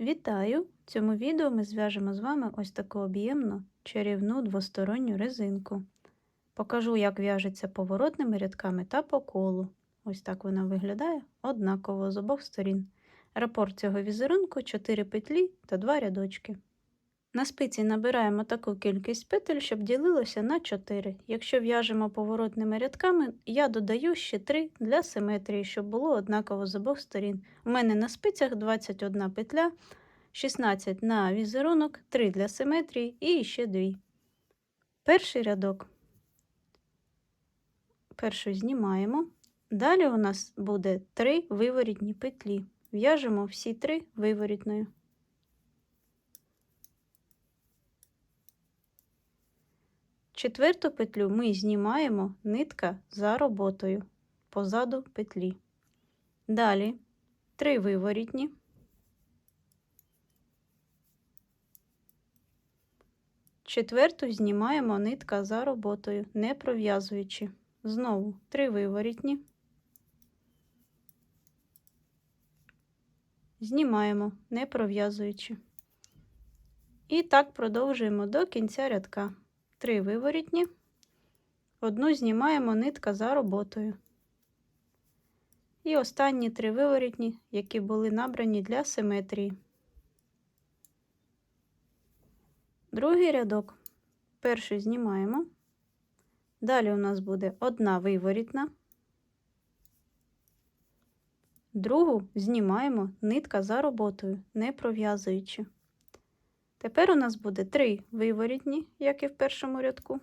Вітаю! В цьому відео ми зв'яжемо з вами ось таку об'ємну чарівну двосторонню резинку. Покажу, як в'яжеться поворотними рядками та по колу. Ось так вона виглядає однаково з обох сторін. Рапорт цього візерунку 4 петлі та 2 рядочки. На спиці набираємо таку кількість петель, щоб ділилося на 4. Якщо в'яжемо поворотними рядками, я додаю ще 3 для симетрії, щоб було однаково з обох сторін. У мене на спицях 21 петля, 16 на візерунок, 3 для симетрії і ще 2. Перший рядок. Першу знімаємо. Далі у нас буде 3 виворітні петлі. В'яжемо всі 3 виворітною. Четверту петлю ми знімаємо нитка за роботою позаду петлі. Далі три виворітні, четверту знімаємо нитка за роботою, не пров'язуючи. Знову три виворітні, знімаємо, не пров'язуючи. І так продовжуємо до кінця рядка. 3 виворітні, одну знімаємо нитка за роботою. І останні три виворітні, які були набрані для симетрії. Другий рядок. Перший знімаємо. Далі у нас буде одна виворітна. Другу знімаємо нитка за роботою, не пров'язуючи. Тепер у нас буде три виворітні, як і в першому рядку.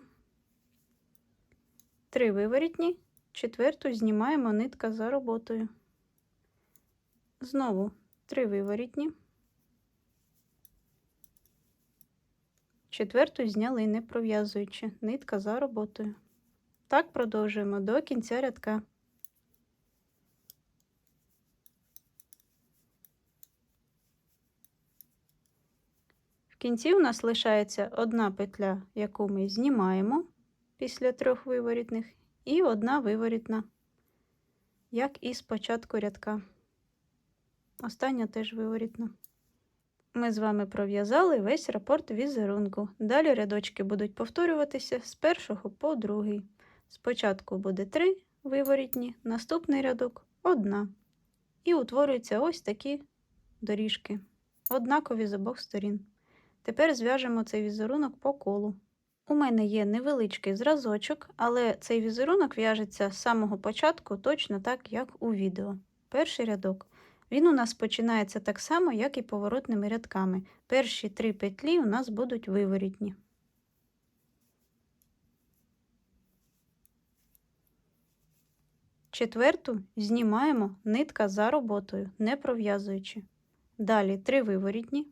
Три виворітні, четверту знімаємо нитка за роботою. Знову три виворітні. Четверту зняли, не пров'язуючи нитка за роботою. Так продовжуємо до кінця рядка. Кінці у нас лишається одна петля, яку ми знімаємо після трьох виворітних, і одна виворітна, як і з початку рядка. Остання теж виворітна. Ми з вами пров'язали весь рапорт візерунку. Далі рядочки будуть повторюватися з першого по другий. Спочатку буде три виворітні, наступний рядок одна. І утворюються ось такі доріжки, однакові з обох сторін. Тепер зв'яжемо цей візерунок по колу. У мене є невеличкий зразочок, але цей візерунок в'яжеться з самого початку точно так, як у відео. Перший рядок. Він у нас починається так само, як і поворотними рядками. Перші три петлі у нас будуть виворітні. Четверту знімаємо нитка за роботою, не пров'язуючи. Далі три виворітні.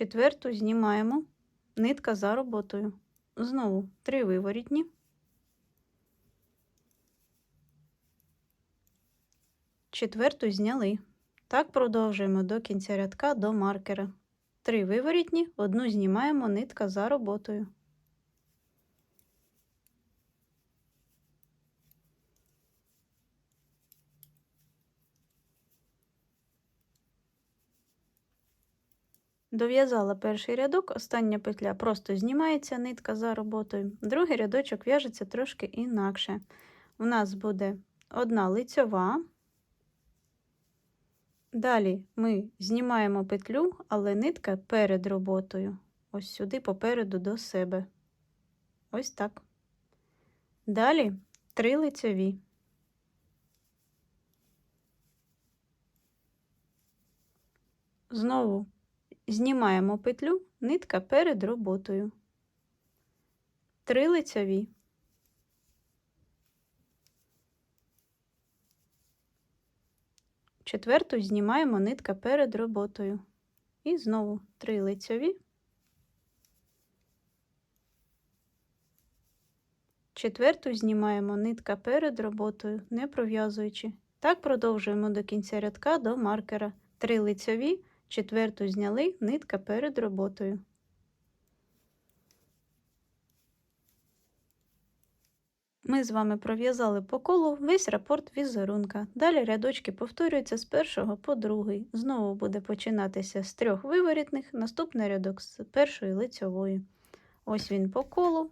Четверту знімаємо нитка за роботою. Знову три виворітні. Четверту зняли. Так продовжуємо до кінця рядка до маркера. Три виворітні, одну знімаємо нитка за роботою. Дов'язала перший рядок, остання петля просто знімається нитка за роботою. Другий рядочок в'яжеться трошки інакше. У нас буде одна лицьова. Далі ми знімаємо петлю, але нитка перед роботою. Ось сюди попереду до себе. Ось так. Далі три лицьові. Знову Знімаємо петлю, нитка перед роботою. Три лицеві. Четверту знімаємо нитка перед роботою. І знову три лицеві. Четверту знімаємо нитка перед роботою, не пров'язуючи. Так продовжуємо до кінця рядка до маркера. Три лицеві. Четверту зняли нитка перед роботою. Ми з вами пров'язали по колу весь рапорт візерунка. Далі рядочки повторюються з першого по другий. Знову буде починатися з трьох виворітних, наступний рядок з першої лицьової. Ось він по колу.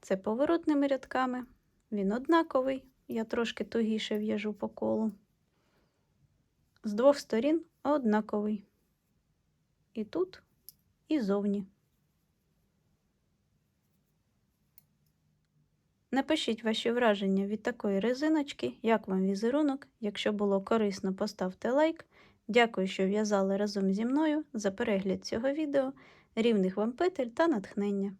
Це поворотними рядками. Він однаковий. Я трошки тугіше в'яжу по колу. З двох сторін однаковий. І тут, і зовні. Напишіть ваші враження від такої резиночки, як вам візерунок. Якщо було корисно, поставте лайк. Дякую, що в'язали разом зі мною за перегляд цього відео. Рівних вам петель та натхнення!